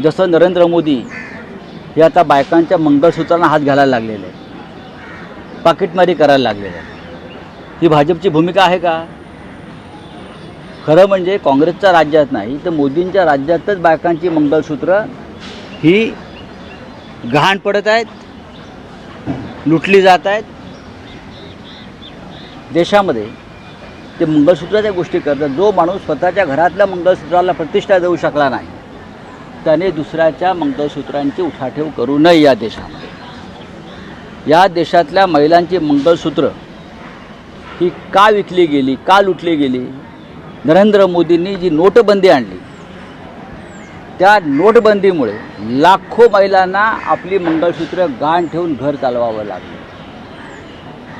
जसं नरेंद्र मोदी हे आता बायकांच्या मंगळसूत्रांना हात घालायला लागलेले आहे पाकिटमारी करायला लागलेले आहे ही भाजपची भूमिका आहे का? खरं म्हणजे काँग्रेसच्या राज्यात नाही तर मोदींच्या राज्यातच बायकांची मंगळसूत्र ही गहाण पडत आहेत लुटली जात आहेत. देशामध्ये ते मंगळसूत्राच्या गोष्टी करतात. जो माणूस स्वतःच्या घरातल्या मंगळसूत्राला प्रतिष्ठा देऊ शकला नाही त्याने दुसऱ्याच्या मंगळसूत्रांची उठाठेव करू नये या देशामध्ये. या देशातल्या महिलांची मंगळसूत्र ही का विकली गेली का लुटली गेली? नरेंद्र मोदींनी जी नोटबंदी आणली त्या नोटबंदीमुळे लाखो महिलांना आपली मंगळसूत्र गाण ठेवून घर चालवावं लागलं.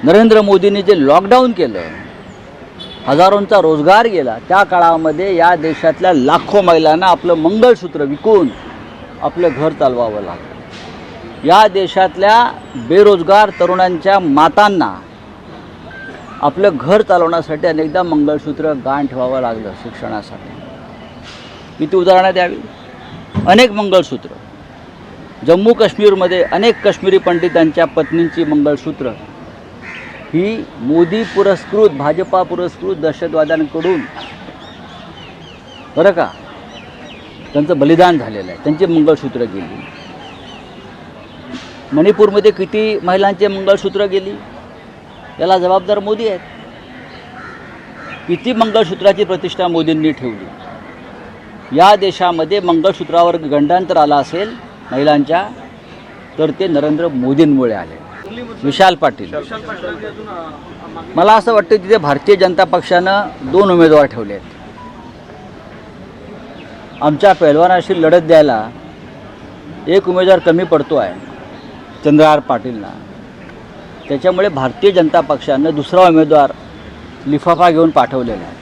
नरेंद्र मोदींनी जे लॉकडाऊन केलं हजारोंचा रोजगार गेला. त्या काळामध्ये या देशातल्या लाखो महिलांना आपलं मंगळसूत्र विकून आपलं घर चालवावं लागलं. या देशातल्या बेरोजगार तरुणांच्या मातांना आपलं घर चालवण्यासाठी अनेकदा मंगळसूत्र गाण ठेवावं लागलं शिक्षणासाठी. किती उदाहरणं द्यावी? अनेक मंगळसूत्र. जम्मू काश्मीरमध्ये अनेक काश्मीरी पंडितांच्या पत्नींची मंगळसूत्र ही मोदी पुरस्कृत भाजपा पुरस्कृत दहशतवाद्यांकडून. बरं का? त्यांचं बलिदान झालेलं आहे. त्यांची मंगळसूत्र गेली. मणिपूरमध्ये किती महिलांचे मंगळसूत्र गेली? याला जबाबदार मोदी आहेत. किती मंगळसूत्राची प्रतिष्ठा मोदींनी ठेवली? या देशामध्ये मंगळसूत्रावर गंडांतर आला असेल महिलांच्या तर ते नरेंद्र मोदींमुळे आले. विशाल पाटील. मला असं वाटतं तिथे भारतीय जनता पक्षानं दोन उमेदवार ठेवले आहेत. आमच्या पैलवानाशी लढत द्यायला एक उमेदवार कमी पडतो आहे चंद्रहार पाटीलला. त्याच्यामुळे भारतीय जनता पक्षानं दुसरा उमेदवार लिफाफा घेऊन पाठवलेला आहे.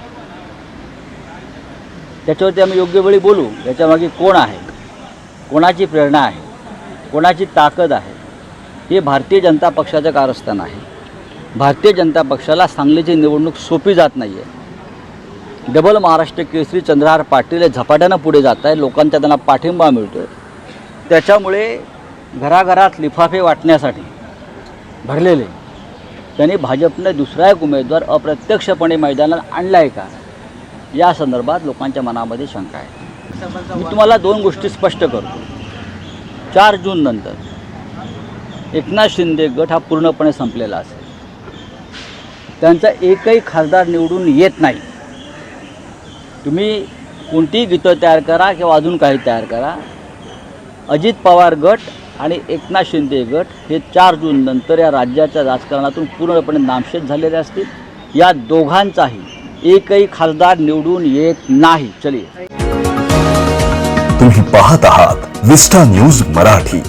त्याच्यावरती आम्ही योग्य वेळी बोलू याच्यामागे कोण आहे? कोणाची प्रेरणा आहे? कोणाची ताकद आहे? हे भारतीय जनता पक्षाचं कारस्थान आहे. भारतीय जनता पक्षाला सांगलीची निवडणूक सोपी जात नाही आहे डबल महाराष्ट्र केसरी चंद्रहार पाटील हे झपाट्यानं पुढे जात आहे लोकांचा त्यांना पाठिंबा मिळतो त्याच्यामुळे घराघरात लिफाफे वाटण्यासाठी भरलेले त्यांनी भाजपने दुसरा एक उमेदवार अप्रत्यक्षपणे मैदानात आणला आहे का? या संदर्भात लोकांच्या मनामध्ये शंका आहे. मी तुम्हाला दोन गोष्टी स्पष्ट करतो. चार जून नंतर एकनाथ शिंदे गट हा पूर्णपणे संपलेला असेल. त्यांचा एकही खासदार निवडून येत नाही. तुम्ही कोणतीही गीतं तयार करा किंवा अजून काही तयार करा. अजित पवार गट आणि एकनाथ शिंदे गट हे चार जून नंतर या राज्याच्या राजकारणातून पूर्णपणे नामशेष झालेले असतील. या दोघांचाही एकही खासदार निवडून येत नाही. चलिये तुम्ही पाहत आहात विस्टा न्यूज मराठी.